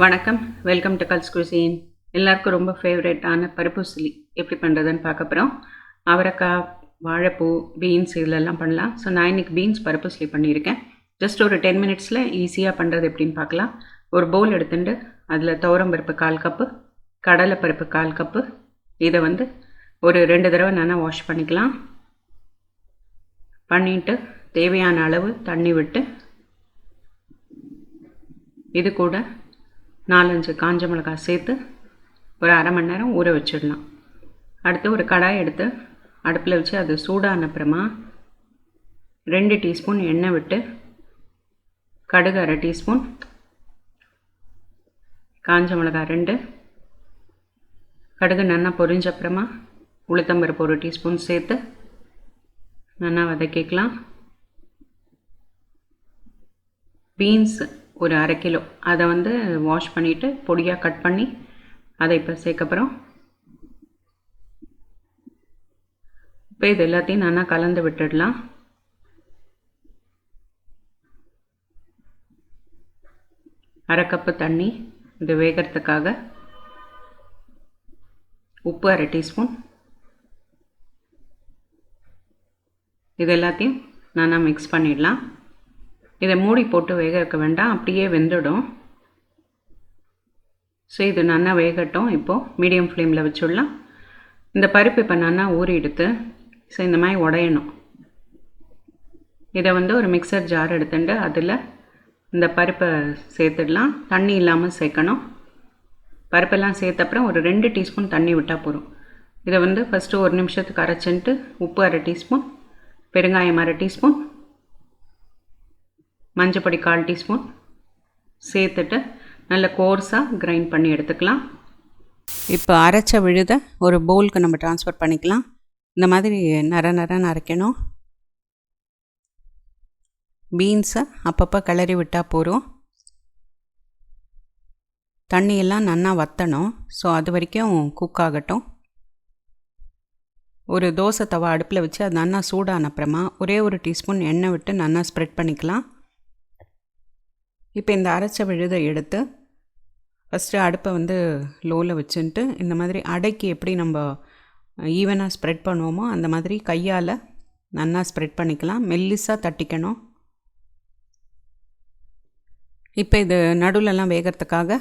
வணக்கம். Welcome to culls cuisine எல்லாருக்கும் ரொம்ப ஃபேவரேட்டான பருப்பு சிலி எப்படி பண்ணுறதுன்னு பார்க்க போகிறோம் அவரைக்காய் வாழைப்பூ பீன்ஸ் இதிலெல்லாம் பண்ணலாம். ஸோ நான் இன்றைக்கி பீன்ஸ் பருப்பு சிலி பண்ணியிருக்கேன். ஜஸ்ட் ஒரு டென் மினிட்ஸில் ஈஸியாக பண்ணுறது எப்படின்னு பார்க்கலாம். ஒரு பவுல் எடுத்துட்டு அதில் துவரம் பருப்பு கால் கப்பு கடலை பருப்பு கால் கப்பு. இதை வந்து ஒரு ரெண்டு தடவை நல்லா வாஷ் பண்ணிக்கலாம். பண்ணிவிட்டு தேவையான அளவு தண்ணி விட்டு இது கூட நாலஞ்சு காஞ்ச மிளகாய் சேர்த்து ஒரு அரை மணி நேரம் ஊற வச்சிடலாம். அடுத்து ஒரு கடாய் எடுத்து அடுப்பில் வச்சு அது சூடான அப்புறமா ரெண்டு டீஸ்பூன் எண்ணெய் விட்டு கடுகு அரை டீஸ்பூன் காஞ்ச மிளகாய் ரெண்டு கடுகு நல்லா பொரிஞ்ச அப்புறமா உளுத்தம்பருப்பு ஒரு டீஸ்பூன் சேர்த்து நல்லா வதக்கிக்கலாம். பீன்ஸு ஒரு அரை கிலோ. அதை வந்து வாஷ் பண்ணிவிட்டு பொடியாக கட் பண்ணி அதை இப்போ சேர்க்கப்புறம் இப்போ இது எல்லாத்தையும் நல்லா கலந்து விட்டுடலாம். அரை கப்பு தண்ணி இது வேகிறதுக்காக உப்பு அரை டீஸ்பூன். இது எல்லாத்தையும் நல்லா மிக்ஸ் பண்ணிடலாம். இதை மூடி போட்டு வேக வைக்க வேண்டாம் அப்படியே வெந்துடும். ஸோ இது நல்லா வேகட்டும். இப்போது மீடியம் ஃப்ளேமில் வச்சுடலாம். இந்த பருப்பு இப்போ நல்லா ஊறி எடுத்து ஸோ இந்த மாதிரி உடையணும். இதை வந்து ஒரு மிக்சர் ஜார் எடுத்துட்டு அதில் இந்த பருப்பை சேர்த்துடலாம். தண்ணி இல்லாமல் சேர்க்கணும். பருப்பெல்லாம் சேர்த்த அப்புறம் ஒரு ரெண்டு டீஸ்பூன் தண்ணி விட்டால் போதும். இதை வந்து ஃபஸ்ட்டு ஒரு நிமிஷத்துக்கு அரைச்சின்ட்டு உப்பு அரை டீஸ்பூன் பெருங்காயம் அரை டீஸ்பூன் மஞ்சப்பொடி கால் டீஸ்பூன் சேர்த்துட்டு நல்ல கோர்ஸாக கிரைண்ட் பண்ணி எடுத்துக்கலாம். இப்போ அரைச்ச விழுத ஒரு பவுலுக்கு நம்ம ட்ரான்ஸ்ஃபர் பண்ணிக்கலாம். இந்த மாதிரி நர நரன்னு அரைக்கணும். பீன்ஸை அப்பப்போ கிளறி விட்டால் போகிறோம் தண்ணியெல்லாம் நன்னா வற்றணும் ஸோ அது வரைக்கும் குக் ஆகட்டும். ஒரு தோசை தவா அடுப்பில் வச்சு அது நன்னா சூடான அப்புறமா ஒரே ஒரு டீஸ்பூன் எண்ணெய் விட்டு நல்லா ஸ்ப்ரெட் பண்ணிக்கலாம். இப்போ இந்த அரைச்ச விழுதை எடுத்து ஃபஸ்ட்டு அடுப்பை வந்து லோவில் வச்சுன்ட்டு இந்த மாதிரி அடைக்கி எப்படி நம்ம ஈவனாக ஸ்ப்ரெட் பண்ணுவோமோ அந்த மாதிரி கையால் நன்னா ஸ்ப்ரெட் பண்ணிக்கலாம். மெல்லிஸாக தட்டிக்கணும். இப்போ இது நடுவில்லாம் வேகிறதுக்காக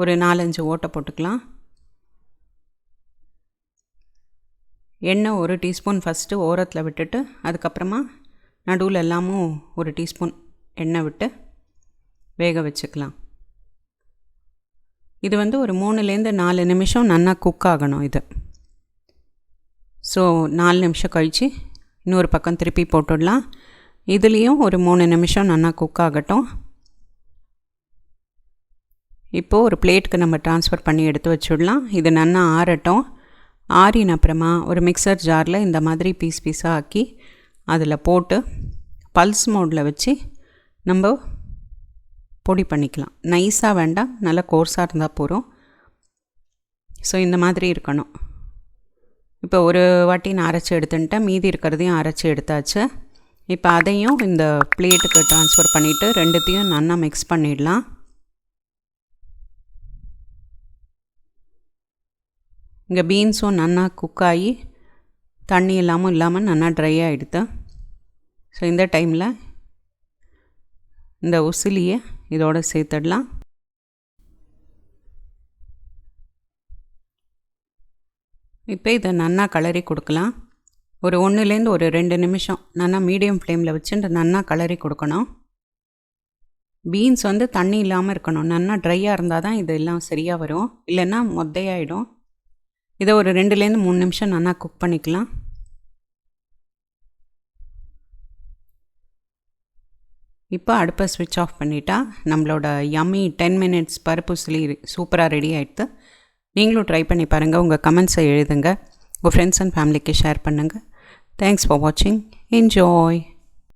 ஒரு நாலஞ்சு ஓட்டை போட்டுக்கலாம். எண்ணெய் ஒரு டீஸ்பூன் ஃபஸ்ட்டு ஓரத்தில் விட்டுட்டு அதுக்கப்புறமா நடுவில் எல்லாமும் ஒரு டீஸ்பூன் எண்ணெய் விட்டு வேக வச்சுக்கலாம். இது வந்து ஒரு மூணுலேருந்து நாலு நிமிஷம் நல்லா குக் ஆகணும் இது. ஸோ நாலு நிமிஷம் கழித்து இன்னொரு பக்கம் திருப்பி போட்டுடலாம். இதுலேயும் ஒரு மூணு நிமிஷம் நல்லா குக் ஆகட்டும். இப்போது ஒரு பிளேட்டுக்கு நம்ம ட்ரான்ஸ்ஃபர் பண்ணி எடுத்து வச்சுடலாம். இது நல்லா ஆறட்டும். ஆறின அப்புறமா ஒரு மிக்சர் ஜாரில் இந்த மாதிரி பீஸ் பீஸாக ஆக்கி அதில் போட்டு பல்ஸ் மோடில் வச்சு நம்ம பொடி பண்ணிக்கலாம். நைஸாக வேண்டாம் நல்லா கோர்ஸாக இருந்தால் போகிறோம் ஸோ இந்த மாதிரி இருக்கணும். இப்போ ஒரு வாட்டி நான் அரைச்சி எடுத்துன்ட்டேன் மீதி இருக்கிறதையும் அரைச்சி எடுத்தாச்சு. இப்போ அதையும் இந்த பிளேட்டுக்கு ட்ரான்ஸ்ஃபர் பண்ணிவிட்டு ரெண்டுத்தையும் நல்லா மிக்ஸ் பண்ணிடலாம். இங்கே பீன்ஸும் நல்லா குக் ஆகி தண்ணி இல்லாமல் இல்லாமல் நல்லா ட்ரை ஆகிடுது ஸோ இந்த டைமில் இந்த உசிலியை இதோடு சேர்த்துடலாம். இப்போ இதை நன்னா கலரி கொடுக்கலாம். ஒரு ஒன்றுலேருந்து ஒரு ரெண்டு நிமிஷம் நல்லா மீடியம் ஃப்ளேமில் வச்சுட்டு நன்னா கலரி கொடுக்கணும். பீன்ஸ் வந்து தண்ணி இல்லாமல் இருக்கணும். நல்லா ட்ரையாக இருந்தால் தான் இது எல்லாம் சரியாக வரும். இல்லைன்னா மொத்தையாயிடும். இதை ஒரு ரெண்டுலேருந்து மூணு நிமிஷம் நல்லா குக் பண்ணிக்கலாம். இப்போ அடுப்பை ஸ்விட்ச் ஆஃப் பண்ணிட்டா நம்மளோட யம்மி டென் மினிட்ஸ் பருப்பு சிலி சூப்பராக ரெடி ஆகிடுது நீங்களும் ட்ரை பண்ணி பாருங்கள் உங்கள் கமெண்ட்ஸை எழுதுங்க. உங்கள் ஃப்ரெண்ட்ஸ் அண்ட் ஃபேமிலிக்கு ஷேர் பண்ணுங்கள் தேங்க்ஸ் ஃபார் வாட்சிங் என்ஜாய்